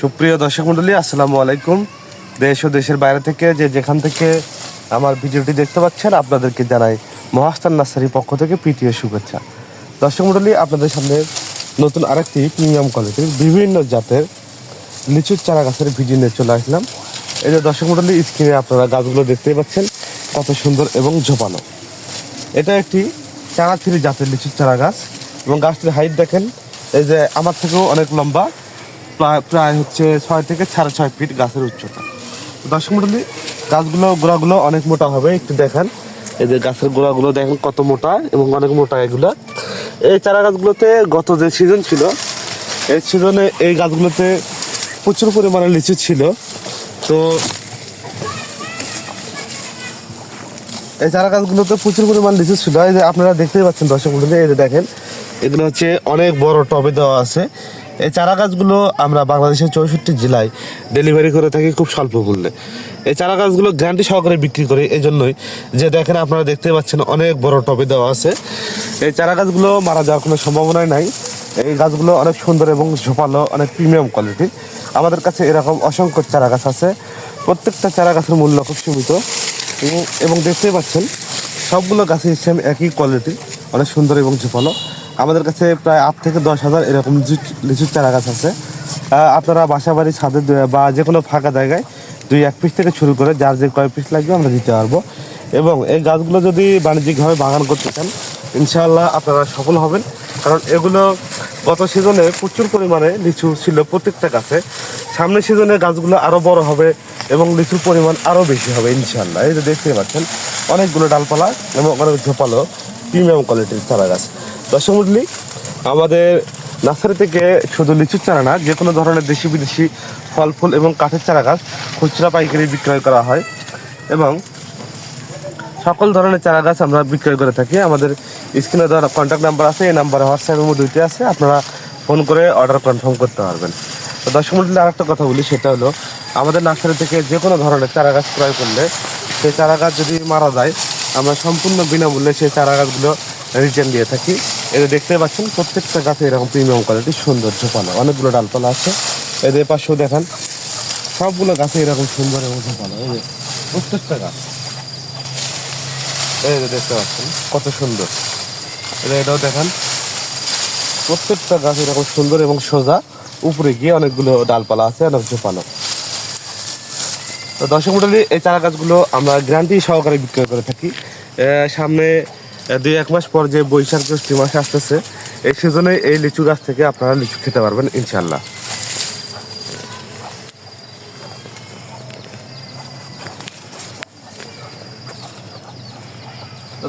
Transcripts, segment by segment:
সুপ্রিয় দর্শক মণ্ডলী আসসালামু আলাইকুম। দেশ ও দেশের বাইরে থেকে যে যেখান থেকে আমার ভিডিওটি দেখতে পাচ্ছেন, আপনাদেরকে জানাই মহাস্তান নার্সারির পক্ষ থেকে প্রীতীয় শুভেচ্ছা। দর্শক মণ্ডলী আপনাদের সামনে নতুন আরেকটি প্রিমিয়াম কোয়ালিটির বিভিন্ন জাতের লিচুর চারা গাছের ভিডিও নিয়ে চলে আসলাম। এই যে দর্শক মণ্ডলী স্ক্রিনে আপনারা গাছগুলো দেখতেই পাচ্ছেন, কত সুন্দর এবং ঝোপানো এটা একটি চারা থ্রি জাতের লিচুর চারা গাছ এবং গাছটির হাইট দেখেন, এই যে আমার থেকেও অনেক লম্বা প্রায় হচ্ছে ছয় থেকে সাড়ে ছয় ফিট গাছের উচ্চতা। দর্শক মন্ডলী, গাছগুলো, গোড়াগুলো অনেক মোটা হবে, একটু দেখেন। এই যে গাছের গোড়াগুলো দেখেন কত মোটা এবং অনেক মোটা এগুলো। এই চারা গাছগুলোতে গত যে সিজন ছিল, এই সিজনে এই গাছগুলোতে প্রচুর পরিমাণে লিচু ছিল। তো এই চারা গাছগুলোতে প্রচুর পরিমাণ লিচু ছিল। এই যে আপনারা দেখতেই পাচ্ছেন দর্শক এই যে দেখেন, এগুলো হচ্ছে অনেক বড় টবে দেওয়া আছে। এই চারা গাছগুলো আমরা বাংলাদেশের চৌষট্টি জেলায় ডেলিভারি করে থাকি খুব স্বল্প মূল্যে। এই চারা গাছগুলো গ্যারান্টি সহকারে বিক্রি করি, এই জন্যই যে দেখেন আপনারা দেখতে পাচ্ছেন অনেক বড় টবে দেওয়া আছে। এই চারা গাছগুলো মারা যাওয়ার কোনো সম্ভাবনাই নাই। এই গাছগুলো অনেক সুন্দর এবং ঝোপালো, অনেক প্রিমিয়াম কোয়ালিটি আমাদের কাছে এরকম অসংখ্য চারা গাছ আছে। প্রত্যেকটা চারা গাছের মূল্য খুব সীমিত। এবং দেখতেই পাচ্ছেন, সবগুলো গাছের সেম একই কোয়ালিটি অনেক সুন্দর এবং ঝোপালো। আমাদের কাছে প্রায় আট থেকে দশ হাজার এরকম লিচু- লিচুর চারা গাছ আছে। আপনারা বাসা বাড়ি ছাদে বা যে কোনো ফাঁকা জায়গায় দুই এক পিস থেকে শুরু করে যার যে কয় পিস লাগবে আমরা দিতে পারব। এবং এই গাছগুলো যদি বাণিজ্যিকভাবে বাগান করতে চান, ইনশাআল্লাহ আপনারা সফল হবেন। কারণ এগুলো গত সিজনে প্রচুর পরিমাণে লিচু ছিল প্রত্যেকটা গাছে। সামনের সিজনে গাছগুলো আরও বড় হবে এবং লিচুর পরিমাণ আরও বেশি হবে, ইনশাআল্লাহ। এই যে দেখতে পাচ্ছেন, অনেকগুলো ডালপালা এবং অনেক ঝোপালো প্রিমিয়াম কোয়ালিটির চারা গাছ। দর্শক আমাদের নার্সারি থেকে শুধু লিচুর চারা না, যে কোনো ধরনের দেশি বিদেশি ফল, ফুল এবং কাঠের চারা গাছ খুচরা পাইকারি বিক্রয় করা হয় এবং সকল ধরনের চারা গাছ আমরা বিক্রয় করে থাকি। আমাদের স্ক্রিনে দেওয়া কন্ট্যাক্ট নাম্বার আছে, এই নাম্বারে হোয়াটসঅ্যাপের মধ্যে দুইটি আছে, আপনারা ফোন করে অর্ডার কনফার্ম করতে পারবেন। তো দর্শক মন্ডলী আরেকটা কথা বলি, সেটা হলো আমাদের নার্সারি থেকে যে কোনো ধরনের চারা গাছ ক্রয় করলে সেই চারা গাছ যদি মারা যায়, আমরা সম্পূর্ণ বিনামূল্যে সেই চারা গাছগুলো রিটার্ন দিয়ে থাকি। এটা দেখতে পাচ্ছেন, প্রত্যেকটা গাছে এরকম প্রিমিয়াম কোয়ালিটি সুন্দর ঝোপানো অনেকগুলো ডালপালা আছে। এদের পাশেও দেখেন, সবগুলো গাছে এরকম সুন্দর এবং ঝোপানো এই প্রত্যেকটা গাছ। এই যে দেখতে পাচ্ছেন, কত সুন্দর। এটা এটাও দেখেন, প্রত্যেকটা গাছ এরকম সুন্দর এবং সোজা উপরে গিয়ে অনেকগুলো ডালপালা আছে, অনেক ঝোপানো তো দর্শক মন্ডলী, এই চারা গাছগুলো আমরা গ্যারান্টি সহকারে বিক্রয় করে থাকি। সামনে দুই এক মাস পর যে বৈশাখ জ্যৈষ্ঠ মাস আসতেছে, এই সিজনে এই লিচু গাছ থেকে আপনারা লিচু খেতে পারবেন ইনশাল্লাহ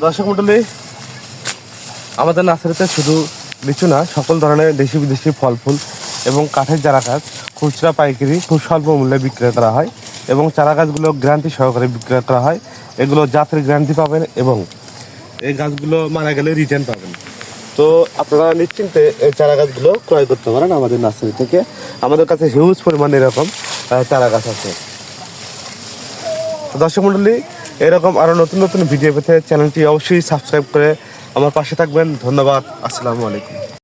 দর্শক মন্ডলী আমাদের নার্সারিতে শুধু লিচু না, সকল ধরনের দেশি বিদেশি ফল ফুল এবং কাঠের চারা গাছ, খুচরা পাইকারি খুব স্বল্প মূল্যে বিক্রয় করা হয় এবং চারা গাছগুলো গ্যারান্টি সহকারে বিক্রয় করা হয়। এগুলো জাতের গ্যারান্টি পাবেন এবং এই গাছগুলো মারা গেলে রিটার্ন পাবেন। তো আপনারা নিশ্চিন্তে এই চারা গাছগুলো ক্রয় করতে পারেন আমাদের নার্সারি থেকে। আমাদের কাছে হিউজ পরিমাণ এরকম চারা গাছ আছে। দর্শক মণ্ডলী এরকম আরও নতুন নতুন ভিডিও পেতে চ্যানেলটি অবশ্যই সাবস্ক্রাইব করে আমার পাশে থাকবেন। ধন্যবাদ, আসসালামু আলাইকুম।